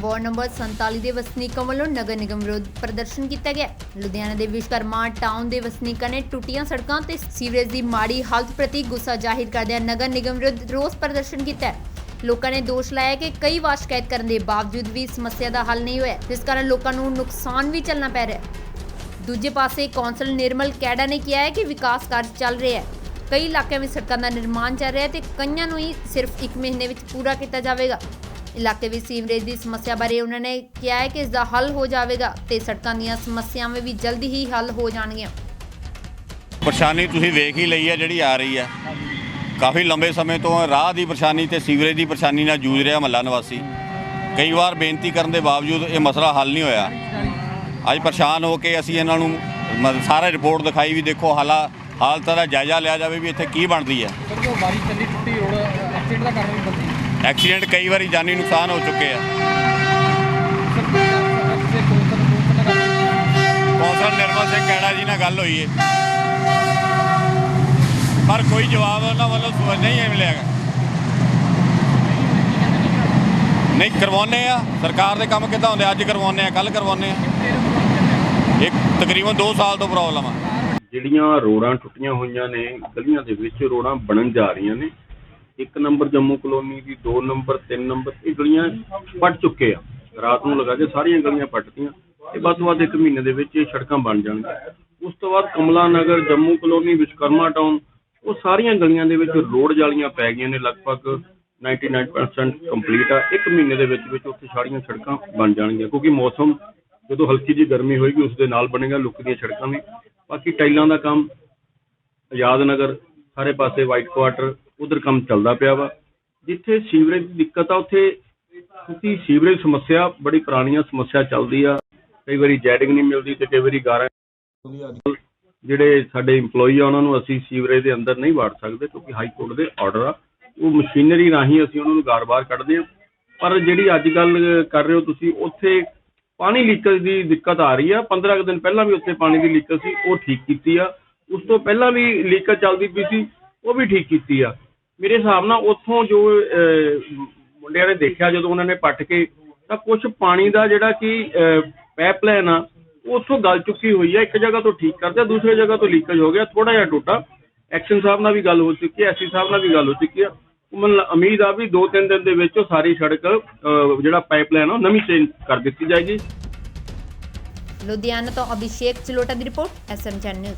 Ward number 47 ਦੇ ਵਸਨੀਕਾਂ ਵੱਲੋਂ ਨਗਰ ਨਿਗਮ ਵਿਰੋਧ ਪ੍ਰਦਰਸ਼ਨ ਕੀਤਾ ਗਿਆ। ਲੁਧਿਆਣਾ ਦੇ ਵਿਸ਼ਵਕਰਮਾ ਟਾਊਨ ਦੇ ਵਸਨੀਕਾਂ ਨੇ ਟੁੱਟੀਆਂ ਸੜਕਾਂ ਤੇ ਸੀਵਰੇਜ ਦੀ ਮਾੜੀ ਹਾਲਤ ਪ੍ਰਤੀ ਗੁੱਸਾ ਜ਼ਾਹਿਰ ਕਰਦਿਆਂ ਨਗਰ ਨਿਗਮ ਵਿਰੁੱਧ ਰੋਸ ਪ੍ਰਦਰਸ਼ਨ ਕੀਤਾ। ਲੋਕਾਂ ਨੇ ਦੋਸ਼ ਲਾਇਆ ਕਿ ਕਈ ਵਾਰ ਸ਼ਿਕਾਇਤ ਕਰਨ ਦੇ ਬਾਵਜੂਦ ਵੀ ਸਮੱਸਿਆ ਦਾ ਹੱਲ ਨਹੀਂ ਹੋਇਆ, ਜਿਸ ਕਾਰਨ ਲੋਕਾਂ ਨੂੰ ਨੁਕਸਾਨ ਵੀ ਚੱਲਣਾ ਪੈ ਰਿਹਾ ਹੈ। ਦੂਜੇ ਪਾਸੇ ਕੌਂਸਲ ਨਿਰਮਲ ਕੈਡਾ ਨੇ ਕਿਹਾ ਹੈ ਕਿ ਵਿਕਾਸ ਕਾਰਜ ਚੱਲ ਰਿਹਾ ਹੈ। ਕਈ ਇਲਾਕਿਆਂ ਵਿੱਚ ਸੜਕਾਂ ਦਾ ਨਿਰਮਾਣ ਚੱਲ ਰਿਹਾ ਹੈ ਤੇ ਕਈਆਂ ਨੂੰ ਹੀ ਸਿਰਫ 1 ਮਹੀਨੇ ਵਿੱਚ ਪੂਰਾ ਕੀਤਾ ਜਾਵੇਗਾ। ਇਲਾਕੇ ਵਿੱਚ ਸੀਵਰੇਜ ਦੀ ਸਮੱਸਿਆ ਬਾਰੇ ਉਹਨਾਂ ਨੇ ਕਿਹਾ ਹੈ ਕਿ ਇਸ ਦਾ ਹੱਲ ਹੋ ਜਾਵੇਗਾ ਤੇ ਸੜਕਾਂ ਦੀਆਂ ਸਮੱਸਿਆਵਾਂ ਵੀ ਜਲਦੀ ਹੀ ਹੱਲ ਹੋ ਜਾਣਗੀਆਂ। ਪਰੇਸ਼ਾਨੀ ਤੁਸੀਂ ਵੇਖ ਹੀ ਲਈ ਹੈ ਜਿਹੜੀ ਆ ਰਹੀ ਹੈ। ਕਾਫੀ ਲੰਬੇ ਸਮੇਂ ਤੋਂ ਰਾਹ ਦੀ ਪਰੇਸ਼ਾਨੀ ਤੇ ਸੀਵਰੇਜ ਦੀ ਪਰੇਸ਼ਾਨੀ ਨਾਲ ਜੂਝ ਰਿਹਾ ਮਹੱਲਾ ਨਿਵਾਸੀ। ਕਈ ਵਾਰ ਬੇਨਤੀ ਕਰਨ ਦੇ ਬਾਵਜੂਦ ਇਹ ਮਸਲਾ ਹੱਲ ਨਹੀਂ ਹੋਇਆ। ਅੱਜ ਪਰੇਸ਼ਾਨ ਹੋ ਕੇ ਅਸੀਂ ਇਹਨਾਂ ਨੂੰ ਸਾਰਾ ਰਿਪੋਰਟ ਦਿਖਾਈ ਵੀ ਦੇਖੋ ਹਾਲਾ ਹਾਲਤ ਦਾ ਜਾਇਜ਼ਾ ਲਿਆ ਜਾਵੇ ਵੀ ਇੱਥੇ ਕੀ ਬਣਦੀ ਹੈ। ਸਰ ਜੋ ਬਾਰਿਸ਼ ਚੱਲੀ ਟੁੱਟੀ ਰੋਡ ਐਕਸੀਡੈਂਟ ਦਾ ਕਾਰਨ ਵੀ ਬਣਦੀ ਹੈ ਐਕਸੀਡੈਂਟ ਕਈ ਵਾਰੀ ਜਾਨੀ ਨੁਕਸਾਨ ਹੋ ਚੁੱਕੇ ਆ। ਕੌਂਸਲ ਨਿਰਮਲ ਸਿੰਘ ਕੈੜਾ ਜੀ ਨਾਲ ਗੱਲ ਹੋਈ ਹੈ ਪਰ ਕੋਈ ਜਵਾਬ ਉਹਨਾਂ ਵੱਲੋਂ ਸੁ- ਨਹੀਂ ਮਿਲਿਆਗਾ ਨਹੀਂ ਕਰਵਾਉਨੇ ਆ। ਸਰਕਾਰ ਦੇ ਕੰਮ ਕਿੱਦਾਂ ਹੁੰਦੇ ਅੱਜ ਕਰਵਾਉਨੇ ਆ ਕੱਲ ਕਰਵਾਉਨੇ ਆ। ਇੱਕ ਤਕਰੀਬਨ 2 ਸਾਲ ਤੋਂ ਪ੍ਰੋਬਲਮ ਆ। ਜਿਹੜੀਆਂ ਰੋਡਾਂ ਟੁੱਟੀਆਂ ਹੋਈਆਂ ਨੇ, ਗਲੀਆਂ ਦੇ ਵਿੱਚ ਰੋਡਾਂ ਬਣਨ ਜਾ ਰਹੀਆਂ ਨੇ ਇੱਕ ਨੰਬਰ ਜੰਮੂ ਕਲੋਨੀ ਦੀ, ਦੋ ਨੰਬਰ, ਤਿੰਨ ਨੰਬਰ, ਇਹ ਗਲੀਆਂ ਪੱਟ ਚੁੱਕੇ ਆ। ਰਾਤ ਨੂੰ ਲਗਾ ਕੇ ਸਾਰੀਆਂ ਗਲੀਆਂ ਪੱਟਤੀਆਂ ਤੇ ਵੱਧ ਤੋਂ ਵੱਧ ਇੱਕ ਮਹੀਨੇ ਦੇ ਵਿੱਚ ਇਹ ਸੜਕਾਂ ਬਣ ਜਾਣਗੀਆਂ। ਉਸ ਤੋਂ ਬਾਅਦ ਕਮਲਾ ਨਗਰ ਜੰਮੂ ਕਲੋਨੀ ਵਿਸ਼ਕਰਮਾ ਟਾਊਨ ਉਹ ਸਾਰੀਆਂ ਗਲੀਆਂ ਦੇ ਵਿੱਚ ਰੋਡ ਜਾਲੀਆਂ ਪੈ ਗਈਆਂ ਨੇ, ਲਗਭਗ 99% ਕੰਪਲੀਟ ਆ। ਇੱਕ ਮਹੀਨੇ ਦੇ ਵਿੱਚ ਵਿੱਚ ਉੱਥੇ ਸਾਰੀਆਂ ਸੜਕਾਂ ਬਣ ਜਾਣਗੀਆਂ, ਕਿਉਂਕਿ ਮੌਸਮ ਜਦੋਂ ਹਲਕੀ ਜਿਹੀ ਗਰਮੀ ਹੋਏਗੀ ਉਸ ਦੇ ਨਾਲ ਬਣੇਗਾ ਲੁੱਕ ਦੀਆਂ ਸੜਕਾਂ ਵੀ। ਬਾਕੀ ਟਾਈਲਾਂ ਦਾ ਕੰਮ ਆਜ਼ਾਦ ਨਗਰ, ਸਾਰੇ ਪਾਸੇ ਵਾਈਟ ਕੁਆਟਰ ਉਧਰ ਕੰਮ ਚੱਲਦਾ ਪਿਆ ਵਾ। ਜਿੱਥੇ ਸੀਵਰੇਜ ਦੀ ਦਿੱਕਤ ਆ, ਉੱਥੇ ਕਿਉਂਕਿ ਸੀਵਰੇਜ ਸਮੱਸਿਆ, ਬੜੀ ਪੁਰਾਣੀਆਂ ਸਮੱਸਿਆ ਚੱਲਦੀ ਆ। ਕਈ ਵਾਰੀ ਜੈਡਿੰਗ ਨਹੀਂ ਮਿਲਦੀ ਤੇ ਕਈ ਵਾਰੀ ਗਾਰਾਂ ਜਿਹੜੇ ਸਾਡੇ EMPLOYE ਆ, ਉਹਨਾਂ ਨੂੰ ਅਸੀਂ ਸੀਵਰੇਜ ਦੇ ਅੰਦਰ ਨਹੀਂ ਵਾੜ ਸਕਦੇ ਕਿਉਂਕਿ ਹਾਈ ਕੋਰਟ ਦੇ ਆਰਡਰ ਆ। ਉਹ ਮਸ਼ੀਨਰੀ ਰਾਹੀਂ ਅਸੀਂ ਉਹਨਾਂ ਨੂੰ ਗਾਰ ਬਾਹਰ ਕੱਢਦੇ ਆ। ਪਰ ਜਿਹੜੀ ਅੱਜ ਕੱਲ ਕਰ ਰਹੇ ਹੋ ਤੁਸੀਂ, ਉੱਥੇ ਪਾਣੀ ਲੀਕੇਜ ਦੀ ਦਿੱਕਤ ਆ ਰਹੀ ਆ। 15 ਕੁ ਦਿਨ ਪਹਿਲਾਂ ਵੀ ਉੱਥੇ ਪਾਣੀ ਦੀ ਲੀਕੇਜ ਸੀ, ਉਹ ਠੀਕ ਕੀਤੀ ਆ। ਉਸ ਤੋਂ ਪਹਿਲਾਂ ਵੀ ਲੀਕੇਜ ਚੱਲਦੀ ਪਈ ਸੀ, ਉਹ ਵੀ ਠੀਕ ਕੀਤੀ ਆ। ਮੇਰੇ ਹਿਸਾਬ ਨਾਲ ਉੱਥੋਂ ਜੋ ਮੁੰਡਿਆਂ ਨੇ ਦੇਖਿਆ ਜਦੋਂ ਉਹਨਾਂ ਨੇ ਪੱਟ ਕੇ, ਤਾਂ ਕੁਝ ਪਾਣੀ ਦਾ ਜਿਹੜਾ ਕਿ ਪਾਈਪਲਾਈਨ ਆ, ਉੱਥੋਂ ਗਲ ਚੁੱਕੀ ਹੋਈ ਆ, ਇੱਕ ਜਗ੍ਹਾ ਤੋਂ ਠੀਕ ਕਰਦੇ ਦੂਸਰੀ ਜਗ੍ਹਾ ਤੋਂ ਲੀਕੇਜ ਹੋ ਗਿਆ ਥੋੜਾ ਜਿਹਾ ਟੁੱਟਾ। ਐਕਸ਼ਨ ਸਾਹਿਬ ਨਾਲ ਵੀ ਗੱਲ ਹੋ ਚੁੱਕੀ ਹੈ ਐਸੀ ਸਾਹਿਬ ਨਾਲ ਵੀ ਗੱਲ ਹੋ ਚੁੱਕੀ ਆ। ਮੈਨੂੰ ਉਮੀਦ ਆ ਵੀ 2-3 ਦਿਨ ਦੇ ਵਿੱਚ ਉਹ ਸਾਰੀ ਸੜਕ ਜਿਹੜਾ ਪਾਈਪਲਾਈਨ ਉਹ ਨਵੀਂ ਚੇਂਜ ਕਰ ਦਿੱਤੀ ਜਾਏਗੀ। ਲੁਧਿਆਣਾ ਤੋਂ ਅਭਿਸ਼ੇਕ ਚਲੋਟਾ ਦੀ ਰਿਪੋਰਟ ਐਸਐਮ ਚੈਨਲ